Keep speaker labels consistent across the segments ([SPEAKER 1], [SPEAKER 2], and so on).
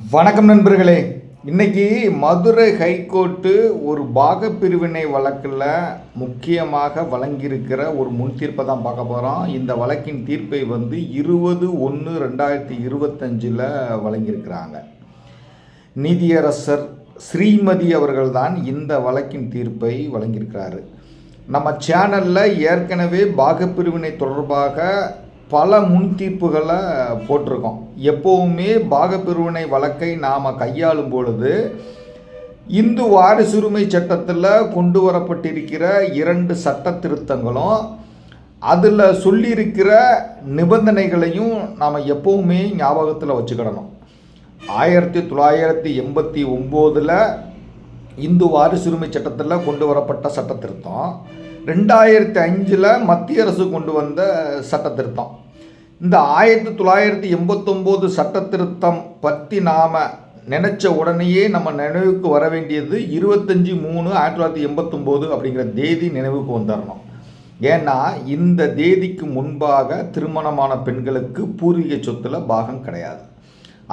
[SPEAKER 1] வணக்கம் நண்பர்களே. இன்னைக்கு மதுரை ஹைகோர்ட்டு ஒரு பாகப்பிரிவினை வழக்கில் முக்கியமாக வழங்கியிருக்கிற ஒரு முன் தீர்ப்பை தான் பார்க்க போகிறோம் இந்த வழக்கின் தீர்ப்பை வந்து இருபது ஒன்று ரெண்டாயிரத்தி இருபத்தஞ்சில் வழங்கியிருக்கிறாங்க. நீதியரசர் ஸ்ரீமதி அவர்கள்தான் இந்த வழக்கின் தீர்ப்பை வழங்கியிருக்கிறாரு. நம்ம சேனலில் ஏற்கனவே பாகப்பிரிவினை தொடர்பாக பல முன்தீர்ப்புகளை போட்டிருக்கோம். எப்போவுமே பாகப்பிரிவினை வழக்கை நாம் கையாளும் பொழுது இந்து வாரிசுரிமை சட்டத்தில் கொண்டு வரப்பட்டிருக்கிற இரண்டு சட்ட திருத்தங்களும் அதில் சொல்லியிருக்கிற நிபந்தனைகளையும் நாம் எப்போவுமே ஞாபகத்தில் வச்சுக்கிடணும். ஆயிரத்தி தொள்ளாயிரத்தி எண்பத்தி ஒம்போதில் இந்து வாரிசுரிமை சட்டத்தில் கொண்டு வரப்பட்ட சட்ட திருத்தம் ரெண்டாயிரத்தி அஞ்சில் மத்திய அரசு கொண்டு வந்த சட்ட திருத்தம் இந்த ஆயிரத்தி தொள்ளாயிரத்தி எண்பத்தொம்போது சட்ட திருத்தம் பற்றி நாம் நினச்ச உடனேயே நம்ம நினைவுக்கு வர வேண்டியது இருபத்தஞ்சி மூணு ஆயிரத்தி தொள்ளாயிரத்தி எண்பத்தொம்போது அப்படிங்கிற தேதி நினைவுக்கு வந்துடணும் ஏன்னா இந்த தேதிக்கு முன்பாக திருமணமான பெண்களுக்கு பூர்வீக சொத்தில் பாகம் கிடையாது.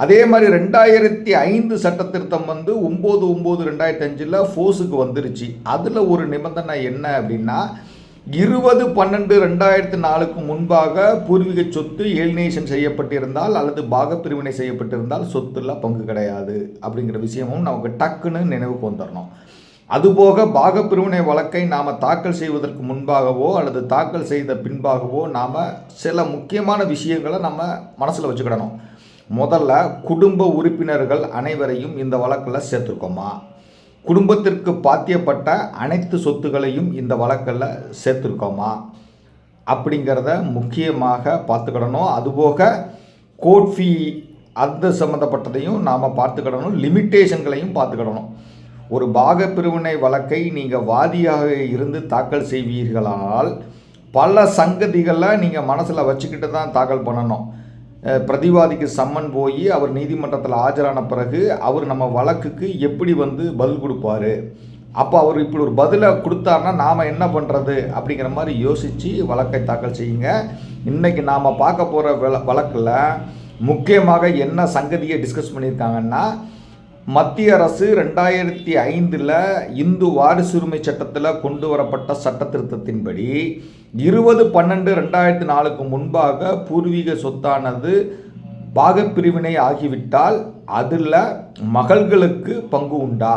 [SPEAKER 1] அதே மாதிரி ரெண்டாயிரத்தி ஐந்து சட்ட திருத்தம் வந்து ஒம்பது ஒம்பது ரெண்டாயிரத்தி அஞ்சில் ஃபோர்ஸுக்கு வந்துருச்சு. அதில் ஒரு நிபந்தனை என்ன அப்படின்னா இருபது பன்னெண்டு ரெண்டாயிரத்தி நாலுக்கு முன்பாக பூர்வீக சொத்து ஏலினேஷன் செய்யப்பட்டிருந்தால் அல்லது பாகப்பிரிவினை செய்யப்பட்டிருந்தால் சொத்துல பங்கு கிடையாது அப்படிங்கிற விஷயமும் நமக்கு டக்குன்னு நினைவுக்கு வந்துடணும் அதுபோக பாகப்பிரிவினை வழக்கை நாம் தாக்கல் செய்வதற்கு முன்பாகவோ அல்லது தாக்கல் செய்த பின்பாகவோ நாம் சில முக்கியமான விஷயங்களை நம்ம மனசில் வச்சுக்கிடணும். முதல்ல குடும்ப உறுப்பினர்கள் அனைவரையும் இந்த வழக்கில் சேர்த்துருக்கோமா? குடும்பத்திற்கு பாத்தியப்பட்ட அனைத்து சொத்துக்களையும் இந்த வழக்கில் சேர்த்துருக்கோமா? அப்படிங்கிறத முக்கியமாக பார்த்துக்கிடணும். அதுபோக கோர்ட் ஃபீ சம்மந்தப்பட்டதையும் நாம் பார்த்துக்கிடணும். லிமிட்டேஷன்களையும் பார்த்துக்கிடணும். ஒரு பாகப்பிரிவினை வழக்கை நீங்கள் வாதியாக இருந்து தாக்கல் செய்வீர்களானால் பல சங்கதிகளை நீங்கள் மனசில் வச்சுக்கிட்டு தான் தாக்கல் பண்ணணும். பிரதிவாதிக்கு சம்மன் போய் அவர் நீதிமன்றத்தில் ஆஜரான பிறகு அவர் நம்ம வழக்குக்கு எப்படி வந்து பதில் கொடுப்பாரு? அப்போ அவர் இப்படி ஒரு பதிலை கொடுத்தாருன்னா நாம் என்ன பண்ணுறது அப்படிங்கிற மாதிரி யோசித்து வழக்கை தாக்கல் செய்யுங்க. இன்றைக்கி நாம் பார்க்க போகிற வழக்கில் முக்கியமாக என்ன சங்கதியை டிஸ்கஸ் பண்ணியிருக்காங்கன்னா மத்திய அரசு ரெண்டாயிரத்தி ஐந்தில் இந்து வாரிசுரிமை சட்டத்தில் கொண்டு வரப்பட்ட சட்ட திருத்தத்தின்படி இருபது பன்னெண்டு ரெண்டாயிரத்தி நாலுக்கு முன்பாக பூர்வீக சொத்தானது பாகப்பிரிவினை ஆகிவிட்டால் அதில் மகள்களுக்கு பங்கு உண்டா?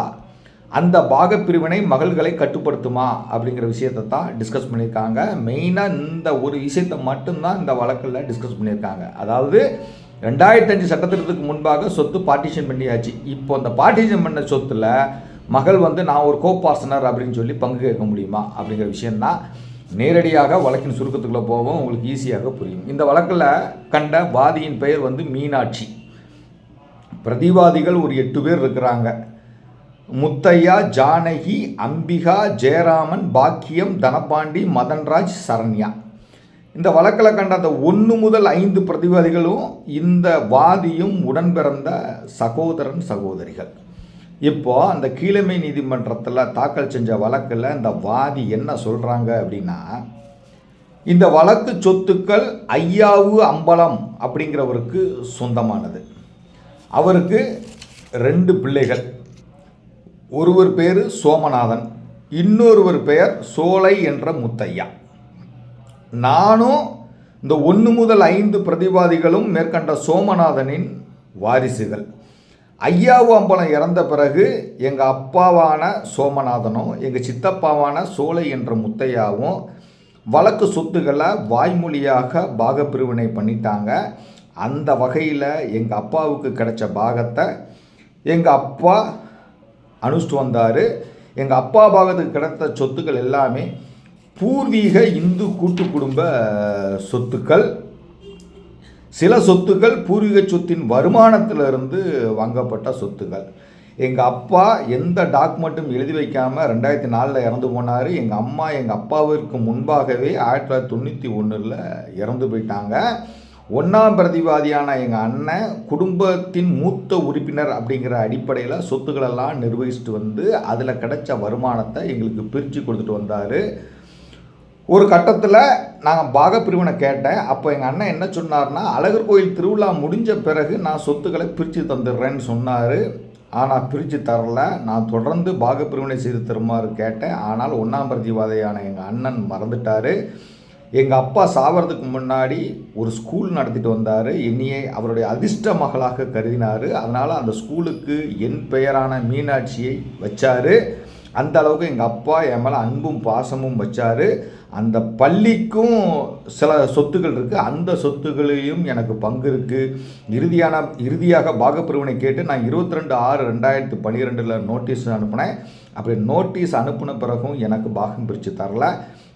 [SPEAKER 1] அந்த பாகப்பிரிவினை மகள்களை கட்டுப்படுத்துமா? அப்படிங்கிற விஷயத்தை தான் டிஸ்கஸ் பண்ணியிருக்காங்க. மெயினாக இந்த ஒரு விஷயத்தை மட்டும்தான் இந்த வழக்கில் டிஸ்கஸ் பண்ணியிருக்காங்க. அதாவது ரெண்டாயிரத்தி அஞ்சு சட்டத்திட்டத்துக்கு முன்பாக சொத்து பார்ட்டிஷன் பண்ணியாச்சு. இப்போ அந்த பார்ட்டிஷன் பண்ண சொத்தில் மகள் வந்து நான் ஒரு கோபாசனர் அப்படின்னு சொல்லி பங்கு கேட்க முடியுமா? அப்படிங்கிற விஷயந்தான் நேரடியாக வழக்கின் சுருக்கத்துக்குள்ளே போவோம் உங்களுக்கு ஈஸியாக புரியும். இந்த வழக்கில் கண்ட வாதியின் பெயர் வந்து மீனாட்சி. பிரதிவாதிகள் ஒரு எட்டு பேர் இருக்கிறாங்க. முத்தையா ஜானகி அம்பிகா ஜெயராமன் பாக்கியம் தனபாண்டி மதன்ராஜ் சரண்யா. இந்த வழக்கில் கண்ட அந்த ஒன்று முதல் ஐந்து பிரதிவாதிகளும் இந்த வாதியும் உடன்பிறந்த சகோதரன் சகோதரிகள். இப்போ அந்த கீழமை நீதிமன்றத்தில் தாக்கல் செஞ்ச வழக்கில் இந்த வாதி என்ன சொல்கிறாங்க அப்படின்னா இந்த வழக்கு சொத்துக்கள் ஐயாவு அம்பலம் அப்படிங்கிறவருக்கு சொந்தமானது. அவருக்கு ரெண்டு பிள்ளைகள். ஒருவர் பேர் சோமநாதன் இன்னொருவர் பெயர் சோலை என்ற முத்தையா. நானும் இந்த ஒன்று முதல் ஐந்து பிரதிவாதிகளும் மேற்கண்ட சோமநாதனின் வாரிசுகள். ஐயாவு அம்பலம் இறந்த பிறகு எங்கள் அப்பாவான சோமநாதனும் எங்கள் சித்தப்பாவான சோலை என்ற முத்தையாவும் வழக்கு சொத்துக்களை வாய்மொழியாக பாகப்பிரிவினை பண்ணிட்டாங்க. அந்த வகையில் எங்கள் அப்பாவுக்கு கிடைச்ச பாகத்தை எங்கள் அப்பா அனுஷ்டு வந்தார். எங்கள் அப்பா பாகத்துக்கு கிடைத்த சொத்துக்கள் எல்லாமே பூர்வீக இந்து கூட்டு குடும்ப சொத்துக்கள் சில சொத்துக்கள் பூர்வீக சொத்தின் வருமானத்திலிருந்து வாங்கப்பட்ட சொத்துக்கள். எங்கள் அப்பா எந்த டாக்குமெண்ட்டும் எழுதி வைக்காமல் ரெண்டாயிரத்தி நாலில் இறந்து போனார். எங்கள் அம்மா எங்கள் அப்பாவிற்கு முன்பாகவே ஆயிரத்தி தொள்ளாயிரத்தி தொண்ணூற்றி ஒன்றில் இறந்து போயிட்டாங்க. ஒன்றாம் பிரதிவாதியான எங்கள் அண்ணன் குடும்பத்தின் மூத்த உறுப்பினர் அப்படிங்கிற அடிப்படையில் சொத்துக்களெல்லாம் நிர்வகிச்சுட்டு வந்து அதில் கிடைச்ச வருமானத்தை எங்களுக்கு பிரித்து கொடுத்துட்டு வந்தார். ஒரு கட்டத்தில் நாங்கள் பாகப்பிரிவினை கேட்டேன். அப்போ எங்கள் அண்ணன் என்ன சொன்னார்னா அழகர் கோயில் திருவிழா முடிஞ்ச பிறகு நான் சொத்துக்களை பிரித்து தந்துடுறேன்னு சொன்னார். ஆனால் பிரித்து தரல. நான் தொடர்ந்து பாகப்பிரிவினை செய்து தருமாறு கேட்டேன். ஆனால் ஒன்றாம் பிரதிவாதையான எங்கள் அண்ணன் மறந்துட்டார். எங்கள் அப்பா சாவறதுக்கு முன்னாடி ஒரு ஸ்கூல் நடத்திட்டு வந்தார். என்னையே அவருடைய அதிர்ஷ்ட மகளாக கருதினார். அதனால் அந்த ஸ்கூலுக்கு என் பெயரான மீனாட்சியை வச்சார். அந்த அளவுக்கு எங்கள் அப்பா என் மேலே அன்பும் பாசமும் வச்சார். அந்த பள்ளிக்கும் சில சொத்துக்கள் இருக்குது அந்த சொத்துக்களையும் எனக்கு பங்கு இருக்குது இறுதியான இறுதியாக பாகப்பிரிவினை கேட்டு நான் இருபத்தி ரெண்டு ஆறு ரெண்டாயிரத்து பன்னிரெண்டில் நோட்டீஸ் அனுப்பினேன். அப்படி நோட்டீஸ் அனுப்பின பிறகும் எனக்கு பாகம் பிரித்து தரல.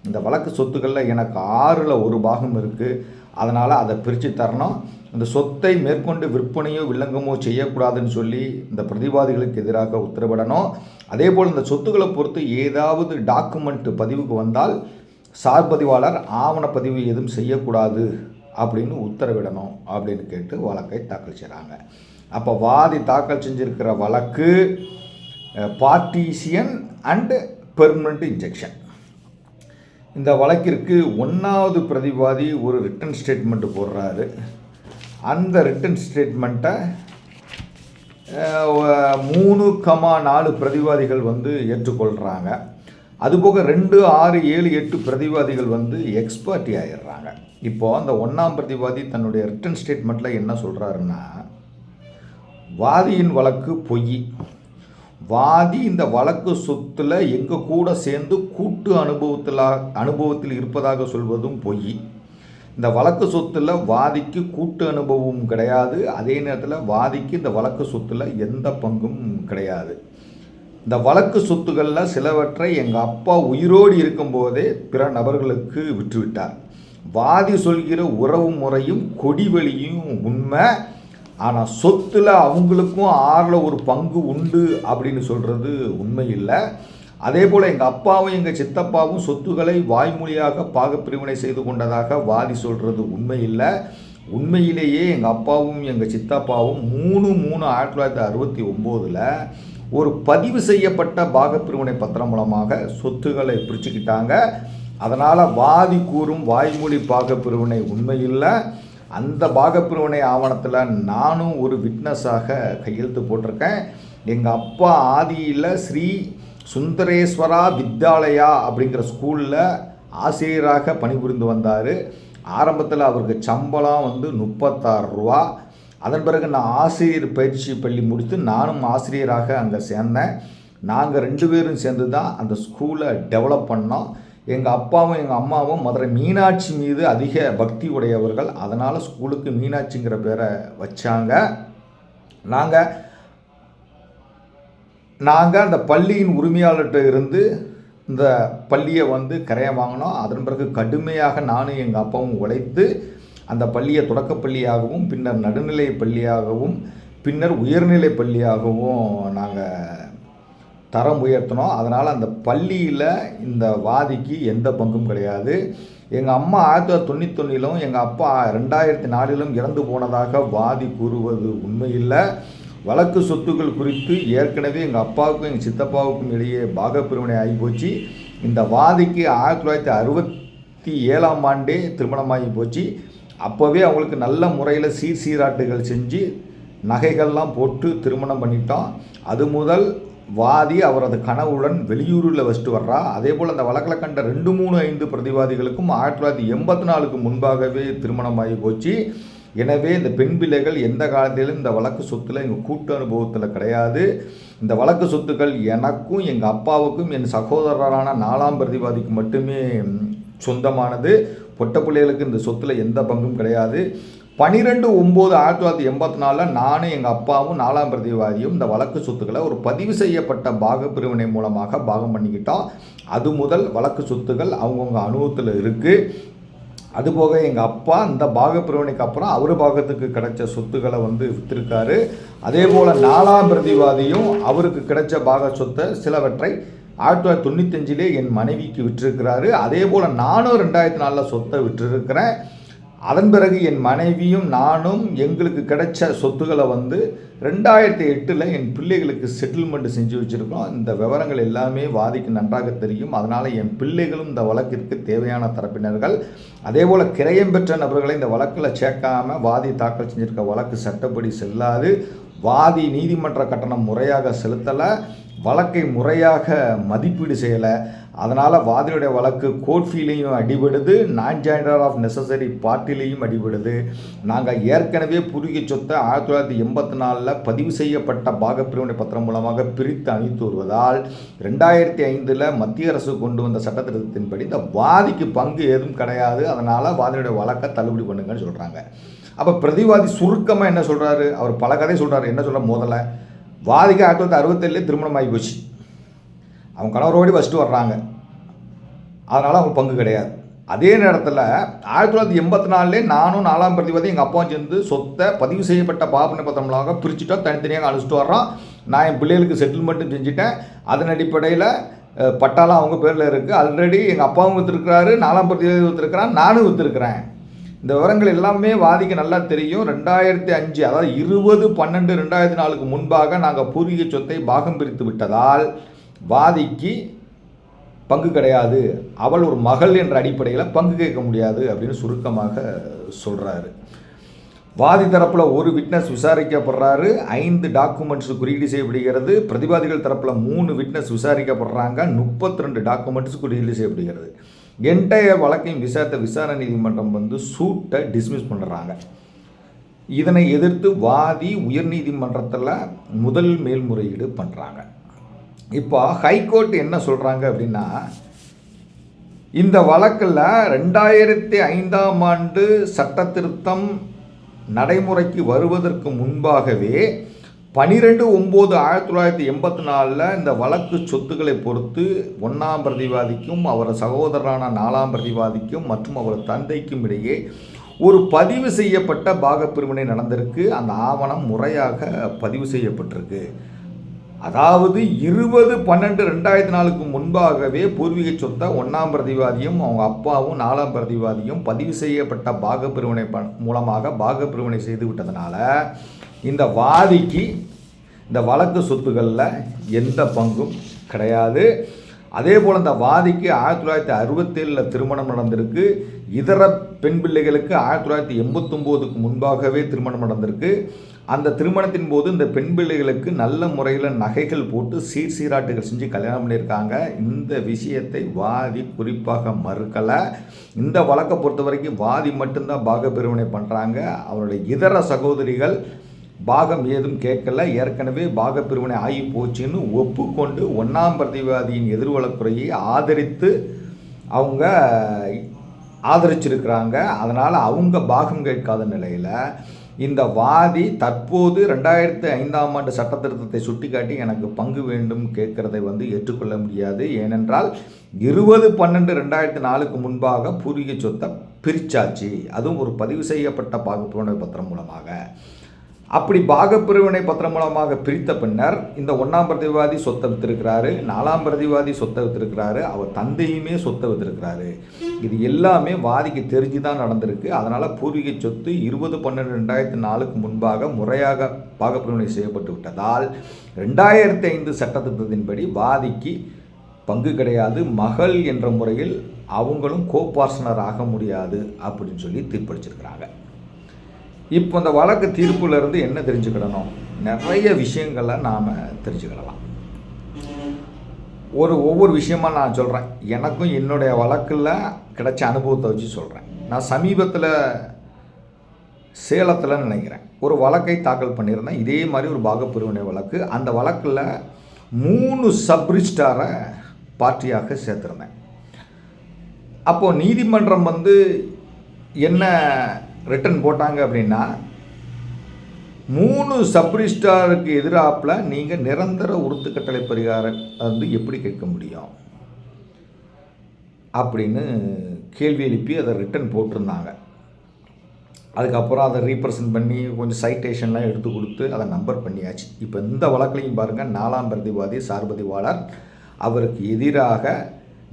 [SPEAKER 1] இந்த வழக்கு சொத்துக்களில் எனக்கு ஆறில் ஒரு பாகம் இருக்குது அதனால் அதை பிரித்து தரணும். இந்த சொத்தை மேற்கொண்டு விற்பனையோ வில்லங்கமோ செய்யக்கூடாதுன்னு சொல்லி இந்த பிரதிவாதிகளுக்கு எதிராக உத்தரவிடணும். அதே போல் இந்த சொத்துக்களை பொறுத்து ஏதாவது டாக்குமெண்ட் பதிவுக்கு வந்தால் சார் பதிவாளர் ஆவணப்பதிவு எதுவும் செய்யக்கூடாது அப்படின்னு உத்தரவிடணும் அப்படின்னு கேட்டு வழக்கை தாக்கல் செய்கிறாங்க அப்போ வாதி தாக்கல் செஞ்சுருக்கிற வழக்கு பார்ட்டிசியன் அண்டு பெர்மனண்ட் இன்ஜெக்ஷன் இந்த வழக்கிற்கு ஒன்றாவது பிரதிவாதி ஒரு ரிட்டன் ஸ்டேட்மெண்ட்டு போடுறாரு. அந்த ரிட்டன் ஸ்டேட்மெண்ட்டை மூணு கமா நாலு பிரதிவாதிகள் வந்து ஏற்றுக்கொள்கிறாங்க அதுபோக ரெண்டு ஆறு ஏழு எட்டு பிரதிவாதிகள் வந்து எக்ஸ்பர்ட்டி ஆயிடுறாங்க. இப்போது அந்த ஒன்றாம் பிரதிவாதி தன்னுடைய ரிட்டன் ஸ்டேட்மெண்ட்டில் என்ன சொல்கிறாருன்னா வாதியின் வழக்கு பொய். வாதி இந்த வழக்கு சொத்தில் எங்கள் கூட சேர்ந்து கூட்டு அனுபவத்தில் அனுபவத்தில் இருப்பதாக சொல்வதும் பொய். இந்த வழக்கு சொத்தில் வாதிக்கு கூட்டு அனுபவம் கிடையாது. அதே நேரத்தில் வாதிக்கு இந்த வழக்கு சொத்தில் எந்த பங்கும் கிடையாது. இந்த வழக்கு சொத்துக்களில் சிலவற்றை எங்கள் அப்பா உயிரோடு இருக்கும்போதே பிற நபர்களுக்கு விற்றுவிட்டார் வாதி சொல்கிற உறவு முறையும் கொடிவெளியும் உண்மை. ஆனால் சொத்தில் அவங்களுக்கும் ஆறில் ஒரு பங்கு உண்டு அப்படின்னு சொல்கிறது உண்மை இல்லை. அதே போல் எங்கள் அப்பாவும் எங்கள் சித்தப்பாவும் சொத்துக்களை வாய்மொழியாக பாகப்பிரிவினை செய்து கொண்டதாக வாதி சொல்கிறது உண்மை இல்லை உண்மையிலேயே எங்கள் அப்பாவும் எங்கள் சித்தப்பாவும் மூணு மூணு ஆயிரத்தி தொள்ளாயிரத்தி அறுபத்தி ஒம்போதில் ஒரு பதிவு செய்யப்பட்ட பாகப்பிரிவினை பத்திரம் மூலமாக சொத்துக்களை பிரிச்சுக்கிட்டாங்க. அதனால் வாதி கூறும் வாய்மொழி பாகப்பிரிவினை உண்மையில்லை. அந்த பாகப்பிரிவினை ஆவணத்தில் நானும் ஒரு விட்னஸாக கையெழுத்து போட்டிருக்கேன். எங்கள் அப்பா ஆதியில் ஸ்ரீ சுந்தரேஸ்வரா வித்யாலயா அப்படிங்கிற ஸ்கூலில் ஆசிரியராக பணிபுரிந்து வந்தார். ஆரம்பத்தில் அவருக்கு சம்பளம் வந்து முப்பத்தாறு ரூபா. அதன் பிறகு நான் ஆசிரியர் பயிற்சி பள்ளி முடித்து நானும் ஆசிரியராக அங்கே சேர்ந்தேன். நாங்கள் ரெண்டு பேரும் சேர்ந்து தான் அந்த ஸ்கூலை டெவலப் பண்ணோம். எங்கள் அப்பாவும் எங்கள் அம்மாவும் மதுரை மீனாட்சி மீது அதிக பக்தி உடையவர்கள். அதனால் ஸ்கூலுக்கு மீனாட்சிங்கிற பேரை வச்சாங்க. நாங்கள் நாங்கள் அந்த பள்ளியின் உரிமையாளர்கிட்ட இருந்து இந்த பள்ளியை வந்து கரையை வாங்கினோம். அதன் பிறகு கடுமையாக நானும் எங்கள் அப்பாவும் உழைத்து அந்த பள்ளியை தொடக்கப்பள்ளியாகவும் பின்னர் நடுநிலை பள்ளியாகவும் பின்னர் உயர்நிலை பள்ளியாகவும் நாங்கள் தரம் உயர்த்தினோம். அதனால் அந்த பள்ளியில் இந்த வாதிக்கு எந்த பங்கும் கிடையாது. எங்கள் அம்மா ஆயிரத்தி தொள்ளாயிரத்தி தொண்ணூத்தொன்னிலும் எங்கள் அப்பா ரெண்டாயிரத்தி நாலிலும் இறந்து போனதாக வாதி கூறுவது உண்மையில்லை. வழக்கு சொத்துக்கள் குறித்து ஏற்கனவே எங்கள் அப்பாவுக்கும் எங்கள் சித்தப்பாவுக்கும் இடையே பாகப்பிரிவினை ஆகி போச்சு இந்த வாதிக்கு ஆயிரத்தி தொள்ளாயிரத்தி அறுபத்தி ஏழாம் ஆண்டே திருமணமாகி போச்சு. அப்போவே அவங்களுக்கு நல்ல முறையில் சீர் சீராட்டுகள் செஞ்சு நகைகள்லாம் போட்டு திருமணம் பண்ணிட்டோம். அது முதல் வாதி அவரது கனவுடன் வெளியூரில் வச்சுட்டு வர்றா. அதே போல் அந்த வழக்கில் கண்ட ரெண்டு மூணு ஐந்து பிரதிவாதிகளுக்கும் ஆயிரத்தி தொள்ளாயிரத்தி எண்பத்தி நாலுக்கு முன்பாகவே திருமணமாகி போச்சு. எனவே இந்த பெண் பிள்ளைகள் எந்த காலத்திலும் இந்த வழக்கு சொத்தில் எங்கள் கூட்டு அனுபவத்தில் கிடையாது. இந்த வழக்கு சொத்துக்கள் எனக்கும் எங்கள் அப்பாவுக்கும் என் சகோதரரான நாலாம் பிரதிவாதிக்கு மட்டுமே சொந்தமானது. பொட்ட பிள்ளைகளுக்கு இந்த சொத்தில் எந்த பங்கும் கிடையாது. பனிரெண்டு ஒம்பது ஆயிரத்தி தொள்ளாயிரத்தி எண்பத்தி நாலில் நானும் எங்கள் அப்பாவும் நாலாம் பிரதிவாதியும் இந்த வழக்கு சொத்துக்களை ஒரு பதிவு செய்யப்பட்ட பாக பிரிவினை மூலமாக பாகம் பண்ணிக்கிட்டோம். அது முதல் வழக்கு சொத்துக்கள் அவங்கவுங்க அனுபவத்தில் இருக்குது அதுபோக எங்கள் அப்பா இந்த பாகப்பிரிவினைக்கு அப்புறம் அவர் பாகத்துக்கு கிடைச்ச சொத்துக்களை வந்து விற்றுருக்காரு அதே போல் நாலாம் பிரதிவாதியும் அவருக்கு கிடைச்ச பாக சொத்தை சிலவற்றை ஆயிரத்தி தொள்ளாயிரத்தி தொண்ணூத்தஞ்சிலே என் மனைவிக்கு விட்டுருக்கிறாரு அதே போல் நானும் ரெண்டாயிரத்தி நாலில் சொத்தை விற்றுருக்கிறேன். அதன் பிறகு என் மனைவியும் நானும் எங்களுக்கு கிடைச்ச சொத்துக்களை வந்து ரெண்டாயிரத்தி எட்டில் என் பிள்ளைகளுக்கு செட்டில்மெண்ட் செஞ்சு வச்சுருக்கோம். இந்த விவரங்கள் எல்லாமே வாதிக்கு நன்றாக தெரியும். அதனால் என் பிள்ளைகளும் இந்த வழக்கிற்கு தேவையான தரப்பினர்கள். அதே போல் கிரயம் பெற்ற நபர்களை இந்த வழக்கில் சேர்க்காமல் வாதி தாக்கல் செஞ்சுருக்க வழக்கு சட்டப்படி செல்லாது. வாதி நீதிமன்ற கட்டணம் முறையாக செலுத்தலை. வழக்கை முறையாக மதிப்பீடு செய்யலை. அதனால் வாதியுடைய வழக்கு கோர்ட் ஃபீலையும் அடிபடுது. நான் ஜாயிண்டர் ஆஃப் நெசசரி பார்ட்டிலையும் அடிபடுது. நாங்கள் ஏற்கனவே பூர்வீக சொத்தை ஆயிரத்தி தொள்ளாயிரத்தி எண்பத்தி நாலில் பதிவு செய்யப்பட்ட பாகப்பிரிவினை பத்திரம் மூலமாக பிரித்து அணித்து வருவதால் ரெண்டாயிரத்தி ஐந்தில் மத்திய அரசு கொண்டு வந்த சட்டத்திட்டத்தின்படி இந்த வாதிக்கு பங்கு எதுவும் கிடையாது. அதனால் வாதியுடைய வழக்கை தள்ளுபடி பண்ணுங்கன்னு சொல்கிறாங்க அப்போ பிரதிவாதி சுருக்கமாக என்ன சொல்கிறாரு அவர் பல கதை சொல்கிறாரு என்ன சொல்ற முதல்ல வாதிக்கு ஆயிரத்தி தொள்ளாயிரத்தி அறுபத்தேழுலேயே திருமணம் ஆகி போச்சு. அவங்க கணவரோடி ஃபஸ்ட்டு வர்றாங்க. அதனால் அவங்க பங்கு கிடையாது. அதே நேரத்தில் ஆயிரத்தி தொள்ளாயிரத்தி எண்பத்தி நாலுலேயே நானும் நாலாம் பிரதிபதி எங்கள் அப்பாவும் சேர்ந்து சொத்தை பதிவு செய்யப்பட்ட பாபனை பத்திரங்களாக பிரிச்சுட்டோம் தனித்தனியாக அனுப்பிச்சிட்டு வர்றோம் நான் என் பிள்ளைகளுக்கு செட்டில்மெண்ட்டும் செஞ்சுட்டேன். அதன் அடிப்படையில் பட்டாலாம் அவங்க பேரில் இருக்குது ஆல்ரெடி எங்கள் அப்பாவும் விற்றுருக்கிறாரு நாலாம் பிரதிபதி விற்றுருக்கிறான் நானும் விற்றுருக்கிறேன் இந்த விவரங்கள் எல்லாமே வாதிக்கு நல்லா தெரியும். ரெண்டாயிரத்தி அஞ்சு அதாவது இருபது பன்னெண்டு ரெண்டாயிரத்தி நாலுக்கு முன்பாக நாங்கள் பூர்வீக சொத்தை பாகம் பிரித்து விட்டதால் வாதிக்கு பங்கு கிடையாது. அவள் ஒரு மகள் என்ற அடிப்படையில் பங்கு கேட்க முடியாது அப்படின்னு சுருக்கமாக சொல்கிறாரு வாதி தரப்பில் ஒரு விட்னஸ் விசாரிக்கப்படுறாரு. ஐந்து டாக்குமெண்ட்ஸ் குறியீடு செய்யப்படுகிறது. பிரதிவாதிகள் தரப்பில் மூணு விட்னஸ் விசாரிக்கப்படுறாங்க. முப்பத்தி ரெண்டு டாக்குமெண்ட்ஸ் குறியீடு செய்யப்படுகிறது. என்டையர் வழக்கையும் விசாரித்த விசாரணை நீதிமன்றம் வந்து சூட்டை டிஸ்மிஸ் பண்ணுறாங்க இதனை எதிர்த்து வாதி உயர்நீதிமன்றத்தில் முதல் மேல்முறையீடு பண்ணுறாங்க இப்போ ஹைகோர்ட் என்ன சொல்கிறாங்க அப்படின்னா இந்த வழக்கில் ரெண்டாயிரத்தி ஐந்தாம் ஆண்டு சட்ட திருத்தம் நடைமுறைக்கு வருவதற்கு முன்பாகவே பனிரெண்டு ஒம்பது ஆயிரத்தி தொள்ளாயிரத்தி எண்பத்தி நாலில் இந்த வழக்கு சொத்துக்களை பொறுத்து ஒன்றாம் பிரதிவாதிக்கும் அவர் சகோதரரான நாலாம் பிரதிவாதிக்கும் மற்றும் அவர் தந்தைக்கும் இடையே ஒரு பதிவு செய்யப்பட்ட பாகப்பிரிவினை நடந்திருக்கு. அந்த ஆவணம் முறையாக பதிவு செய்யப்பட்டிருக்கு. அதாவது இருபது பன்னெண்டு ரெண்டாயிரத்தி நாலுக்கு முன்பாகவே பூர்வீக சொத்தை ஒன்றாம் பிரதிவாதியும் அவங்க அப்பாவும் நாலாம் பிரதிவாதியும் பதிவு செய்யப்பட்ட பாகப்பிரிவினை ப மூலமாக பாகப்பிரிவினை செய்து விட்டதுனால இந்த வாதிக்கு இந்த வழக்கு சொத்துக்களில் எந்த பங்கும் கிடையாது. அதே போல் இந்த வாதிக்கு ஆயிரத்தி தொள்ளாயிரத்தி அறுபத்தேழில் திருமணம் நடந்திருக்கு. இதர பெண் பிள்ளைகளுக்கு ஆயிரத்தி தொள்ளாயிரத்தி எண்பத்தொம்போதுக்கு முன்பாகவே திருமணம் நடந்திருக்கு. அந்த திருமணத்தின் போது இந்த பெண் பிள்ளைகளுக்கு நல்ல முறையில் நகைகள் போட்டு சீர் சீராட்டுகள் செஞ்சு கல்யாணம் பண்ணியிருக்காங்க. இந்த விஷயத்தை வாதி குறிப்பாக மறுக்கலை. இந்த வழக்கை பொறுத்த வரைக்கும் வாதி மட்டும்தான் பாக பண்ணுறாங்க அவருடைய இதர சகோதரிகள் பாகம் ஏதும் கேட்கல. ஏற்கனவே பாக பிரிவினை ஆகி போச்சுன்னு ஒப்புக்கொண்டு ஒன்றாம் பிரதிவாதியின் எதிர்வழக்குறையை ஆதரித்து அவங்க ஆதரிச்சிருக்கிறாங்க. அதனால் அவங்க பாகம் கேட்காத நிலையில் இந்த வாதி தற்போது ரெண்டாயிரத்து ஐந்தாம் ஆண்டு சட்ட திருத்தத்தை சுட்டிக்காட்டி எனக்கு பங்கு வேண்டும் கேட்கறதை வந்து ஏற்றுக்கொள்ள முடியாது. ஏனென்றால் இருபது பன்னெண்டு ரெண்டாயிரத்து நாலுக்கு முன்பாக பூர்வீக சொத்தை பிரிச்சாச்சு. அதுவும் ஒரு பதிவு செய்யப்பட்ட பாகுப்புணர்வு பத்திரம் மூலமாக. அப்படி பாகப்பிரிவினை பத்திரம் மூலமாக பிரித்த பின்னர் இந்த ஒன்றாம் பிரதிவாதி சொத்தை வித்திருக்கிறாரு நாலாம் பிரதிவாதி சொத்தை வித்திருக்கிறாரு அவர் தந்தையுமே சொத்தை வித்திருக்கிறாரு. இது எல்லாமே வாதிக்கு தெரிஞ்சு தான் நடந்திருக்கு. அதனால் பூர்வீக சொத்து இருபது பன்னெண்டு ரெண்டாயிரத்தி நாலுக்கு முன்பாக முறையாக பாகப்பிரிவினை செய்யப்பட்டு விட்டதால் ரெண்டாயிரத்தி ஐந்து சட்டத்திட்டத்தின்படி வாதிக்கு பங்கு கிடையாது. மகள் என்ற முறையில் அவங்களும் கோபார்சனர் ஆக முடியாது அப்படின்னு சொல்லி தீர்ப்பளிச்சிருக்கிறாங்க. இப்போ இந்த வழக்கு தீர்ப்புலேருந்து என்ன தெரிஞ்சுக்கிடணும்? நிறைய விஷயங்களை நாம் தெரிஞ்சுக்கிடலாம். ஒரு ஒவ்வொரு விஷயமா நான் சொல்கிறேன் எனக்கும் என்னுடைய வழக்கில் கிடைச்ச அனுபவத்தை வச்சு சொல்கிறேன் நான் சமீபத்தில் சேலத்தில் நினைக்கிறேன். ஒரு வழக்கை தாக்கல் பண்ணியிருந்தேன். இதே மாதிரி ஒரு பாகப்பிரிவினை வழக்கு. அந்த வழக்கில் மூணு சப்ரிஸ்டாரை பார்ட்டியாக சேர்த்துருந்தேன். அப்போது நீதிமன்றம் வந்து என்ன ரிட்டன் போட்டாங்க அப்படின்னா மூணு சப்ரிஸ்டாருக்கு எதிராப்பில் நீங்கள் நிரந்தர உறுத்துக்கட்டளை பரிகாரம் வந்து எப்படி கேட்க முடியும்? அப்படின்னு கேள்வி எழுப்பி அதை ரிட்டன் போட்டிருந்தாங்க. அதுக்கப்புறம் அதை ரீப்ரசன்ட் பண்ணி கொஞ்சம் சைட்டேஷன்லாம் எடுத்து கொடுத்து அதை நம்பர் பண்ணியாச்சு. இப்போ இந்த வழக்கிலையும் பாருங்கள் நாலாம் பிரதிவாதி சார்பதிவாளர் அவருக்கு எதிராக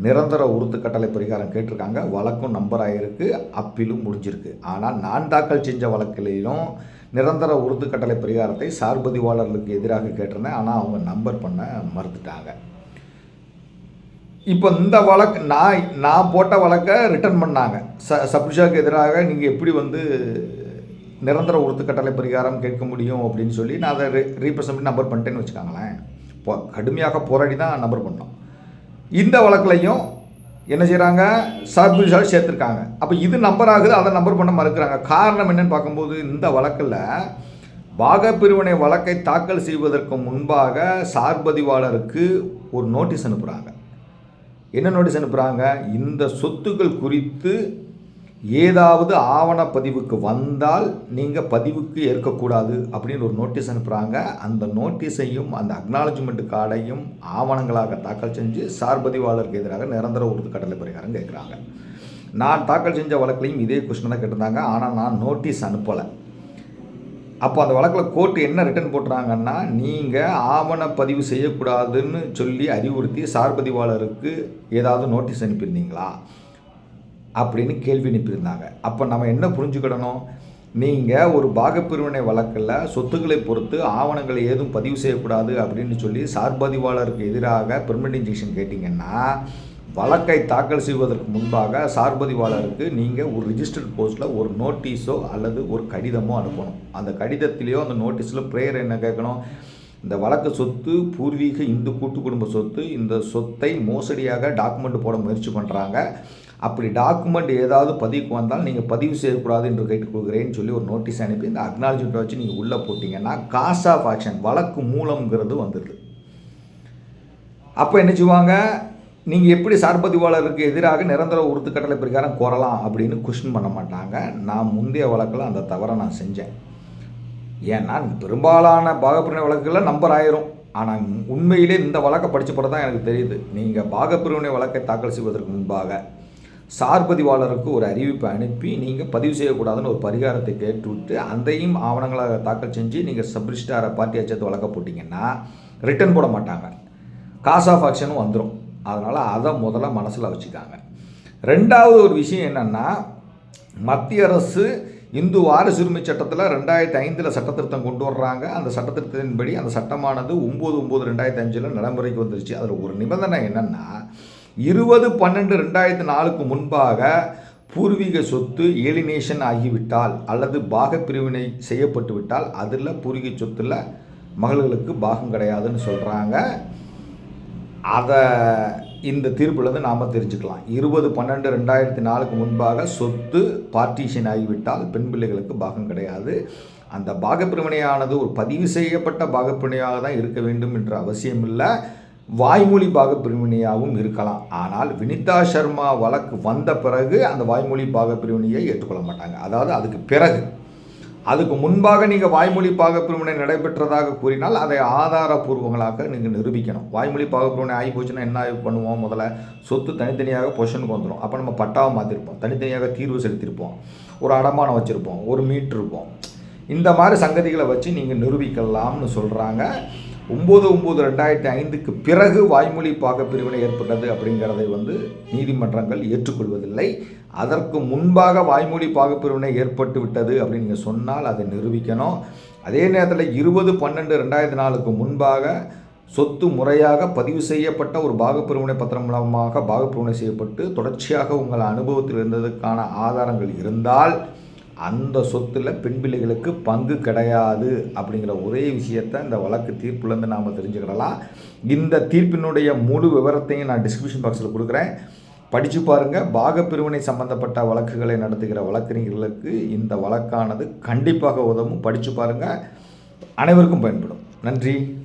[SPEAKER 1] நிரந்தர உறுத்து கட்டளை பரிகாரம் கேட்டிருக்காங்க. வழக்கும் நம்பர் ஆகிருக்கு அப்பீலும் முடிஞ்சிருக்கு. ஆனால் நான் தாக்கல் செஞ்ச வழக்கிலையும் நிரந்தர உறுத்து கட்டளை பரிகாரத்தை சார்பதிவாளர்களுக்கு எதிராக கேட்டிருந்தேன். ஆனால் அவங்க நம்பர் பண்ண மறுத்துட்டாங்க. இப்போ இந்த வழக்கு நான் நான் போட்ட வழக்கை ரிட்டர்ன் பண்ணாங்க. ச சப்ரிஷாவுக்கு எதிராக நீங்கள் எப்படி வந்து நிரந்தர உறுத்து கட்டளை பரிகாரம் கேட்க முடியும் அப்படின்னு சொல்லி நான் அதை ரீப்ரசன்ட் பண்ணி நம்பர் பண்ணிட்டேன்னு வச்சுக்கோங்களேன். இப்போ கடுமையாக போராடி தான் நம்பர் பண்ணோம். இந்த வழக்குலையும் என்ன செய்கிறாங்க சப்ரிஷால் சேர்த்துருக்காங்க. அப்போ இது நம்பர் ஆகுது அதை நம்பர் பண்ண மறுக்கிறாங்க. காரணம் என்னன்னு பார்க்கும்போது இந்த வழக்கில் பாகப்பிரிவினை வழக்கை தாக்கல் செய்வதற்கு முன்பாக சார்பதிவாளருக்கு ஒரு நோட்டீஸ் அனுப்புகிறாங்க என்ன நோட்டீஸ் அனுப்புகிறாங்க இந்த சொத்துக்கள் குறித்து ஏதாவது ஆவணப்பதிவுக்கு வந்தால் நீங்கள் பதிவுக்கு ஏற்கக்கூடாது அப்படின்னு ஒரு நோட்டீஸ் அனுப்புகிறாங்க அந்த நோட்டீஸையும் அந்த அக்னாலஜ்மெண்ட் கார்டையும் ஆவணங்களாக தாக்கல் செஞ்சு சார்பதிவாளருக்கு எதிராக நிரந்தர உறுதி கட்டளை பரிகாரம் கேட்குறாங்க. நான் தாக்கல் செஞ்ச வழக்குலையும் இதே கொஸ்டின் தான் கேட்டிருந்தாங்க. ஆனால் நான் நோட்டீஸ் அனுப்பலை. அப்போ அந்த வழக்கில் கோர்ட்டு என்ன ரிட்டர்ன் போட்டுறாங்கன்னா நீங்கள் ஆவணப்பதிவு செய்யக்கூடாதுன்னு சொல்லி அறிவுறுத்தி சார்பதிவாளருக்கு ஏதாவது நோட்டீஸ் அனுப்பியிருந்தீங்களா? அப்படின்னு கேள்வி அனுப்பியிருந்தாங்க அப்போ நம்ம என்ன புரிஞ்சுக்கிடணும்? நீங்கள் ஒரு பாகப்பிரிவினை வழக்கில் சொத்துக்களை பொறுத்து ஆவணங்களை ஏதும் பதிவு செய்யக்கூடாது அப்படின்னு சொல்லி சார்பதிவாளருக்கு எதிராக பெர்மனன்ட் இன்ஜெக்ஷன் கேட்டிங்கன்னா வழக்கை தாக்கல் செய்வதற்கு முன்பாக சார்பதிவாளருக்கு நீங்கள் ஒரு ரிஜிஸ்டர்ட் போஸ்ட்டில் ஒரு நோட்டீஸோ அல்லது ஒரு கடிதமோ அனுப்பணும். அந்த கடிதத்திலேயோ அந்த நோட்டீஸில் ப்ரேயர் என்ன கேட்கணும்? இந்த வழக்கு சொத்து பூர்வீக இந்து கூட்டு குடும்ப சொத்து இந்த சொத்தை மோசடியாக டாக்குமெண்ட் போட முயற்சி பண்ணுறாங்க அப்படி டாக்குமெண்ட் ஏதாவது பதிவுக்கு வந்தால் நீங்கள் பதிவு செய்யக்கூடாது என்று கேட்டுக்கொள்கிறேன்னு சொல்லி ஒரு நோட்டீஸ் அனுப்பி இந்த அக்னாலஜ்மெண்ட்டை வச்சு நீங்கள் உள்ளே போட்டிங்கன்னா காஸ் ஆஃப் ஆக்ஷன் வழக்கு மூலம்ங்கிறது வந்துடுது அப்போ என்ன செய்வாங்க? நீங்கள் எப்படி சார்பதிவாளருக்கு எதிராக நிரந்தர உறுத்துக்கட்டளை பிரகாரம் கோரலாம் அப்படின்னு கொஷின் பண்ண மாட்டாங்க. நான் முந்தைய வழக்கில் அந்த தவறை நான் செஞ்சேன். ஏன்னா பெரும்பாலான பாகப்பிரிவினை வழக்குகளில் நம்பர் ஆயிரும். ஆனால் உண்மையிலே இந்த வழக்கை படித்த பிறகு தான் எனக்கு தெரியுது. நீங்கள் பாகப்பிரிவினை வழக்கை தாக்கல் செய்வதற்கு முன்பாக சார்பதிவாளருக்கு ஒரு அறிவிப்பை அனுப்பி நீங்கள் பதிவு செய்யக்கூடாதுன்னு ஒரு பரிகாரத்தை கேட்டுவிட்டு அதையும் ஆவணங்களாக தாக்கல் செஞ்சு நீங்கள் சப்ரிஸ்டாரை பார்ட்டி அச்சத்தை வழக்க போட்டிங்கன்னா ரிட்டர்ன் போட மாட்டாங்க. காஸ் ஆஃப் ஆக்ஷனும் வந்துடும் அதனால் அதை முதல்ல மனசில் வச்சுக்காங்க. ரெண்டாவது ஒரு விஷயம் என்னென்னா மத்திய அரசு இந்து வாரிசுரிமை சட்டத்தில் ரெண்டாயிரத்தி ஐந்தில் சட்டத்திருத்தம் கொண்டு வர்றாங்க. அந்த சட்டத்திருத்தத்தின்படி அந்த சட்டமானது ஒம்பது ஒம்பது ரெண்டாயிரத்தி அஞ்சில் நடைமுறைக்கு வந்துருச்சு. அதில் ஒரு நிபந்தனை என்னென்னா இருபது பன்னெண்டு ரெண்டாயிரத்தி நாலுக்கு முன்பாக பூர்வீக சொத்து ஏலினேஷன் ஆகிவிட்டால் அல்லது பாகப்பிரிவினை செய்யப்பட்டுவிட்டால் செய்யப்பட்டு விட்டால் அதில் பூர்வீக சொத்தில் மகள்களுக்கு பாகம் கிடையாதுன்னு சொல்கிறாங்க அதை இந்த தீர்ப்புலேருந்து நாம் தெரிஞ்சுக்கலாம். இருபது பன்னெண்டு ரெண்டாயிரத்தி நாலுக்கு முன்பாக சொத்து பார்ட்டிஷன் ஆகிவிட்டால் பெண் பிள்ளைகளுக்கு பாகம் கிடையாது. அந்த பாகப்பிரிவினையானது ஒரு பதிவு செய்யப்பட்ட பாகப்பிரிவினையாக தான் இருக்க வேண்டும் என்ற அவசியம் இல்லை வாய்மொழி பாகப்பிரிவினையாகவும் இருக்கலாம். ஆனால் வினிதா சர்மா வழக்கு வந்த பிறகு அந்த வாய்மொழி பாகப்பிரிவினையை ஏற்றுக்கொள்ள மாட்டாங்க. அதாவது அதுக்கு பிறகு. அதுக்கு முன்பாக நீங்கள் வாய்மொழி பாகப்பிரிவினை நடைபெற்றதாக கூறினால் அதை ஆதாரபூர்வங்களாக நீங்கள் நிரூபிக்கணும். வாய்மொழி பாகப்பிரிவினை ஆகி போச்சுன்னா என்ன பண்ணுவோம்? முதல்ல சொத்து தனித்தனியாக பொஷனுக்கு வந்துடும் அப்போ நம்ம பட்டாவை மாற்றிருப்போம் தனித்தனியாக தீர்வு செலுத்தியிருப்போம் ஒரு அடமானம் வச்சுருப்போம். ஒரு மீட்ரு இருப்போம். இந்த மாதிரி சங்கதிகளை வச்சு நீங்கள் நிரூபிக்கலாம்னு சொல்கிறாங்க ஒம்பது ஒம்பது ரெண்டாயிரத்தி ஐந்துக்கு பிறகு வாய்மொழி பாகப்பிரிவினை ஏற்பட்டது அப்படிங்கிறதை வந்து நீதிமன்றங்கள் ஏற்றுக்கொள்வதில்லை. அதற்கு முன்பாக வாய்மொழி பாகப்பிரிவினை ஏற்பட்டு விட்டது அப்படின்னு நீங்கள் சொன்னால் அதை நிரூபிக்கணும். அதே நேரத்தில் இருபது பன்னெண்டு ரெண்டாயிரத்தி நாலுக்கு முன்பாக சொத்து முறையாக பதிவு செய்யப்பட்ட ஒரு பாகப்பிரிவினை பத்திரம் மூலமாக பாகப்பிரிவினை செய்யப்பட்டு தொடர்ச்சியாக உங்கள் அனுபவத்தில் இருந்ததுக்கான ஆதாரங்கள் இருந்தால் அந்த சொத்தில் பெண் பிள்ளைகளுக்கு பங்கு கிடையாது அப்படிங்கிற ஒரே விஷயத்தை இந்த வழக்கு தீர்ப்புலேருந்து நாம் தெரிஞ்சுக்கிடலாம். இந்த தீர்ப்பினுடைய முழு விவரத்தையும் நான் டிஸ்கிரிப்ஷன் பாக்ஸில் கொடுக்குறேன். படித்து பாருங்கள் பாகப்பிரிவினை சம்பந்தப்பட்ட வழக்குகளை நடத்துகிற வழக்கறிஞர்களுக்கு இந்த வழக்கானது கண்டிப்பாக உதவும். படித்து பாருங்கள் அனைவருக்கும் பயன்படும். நன்றி.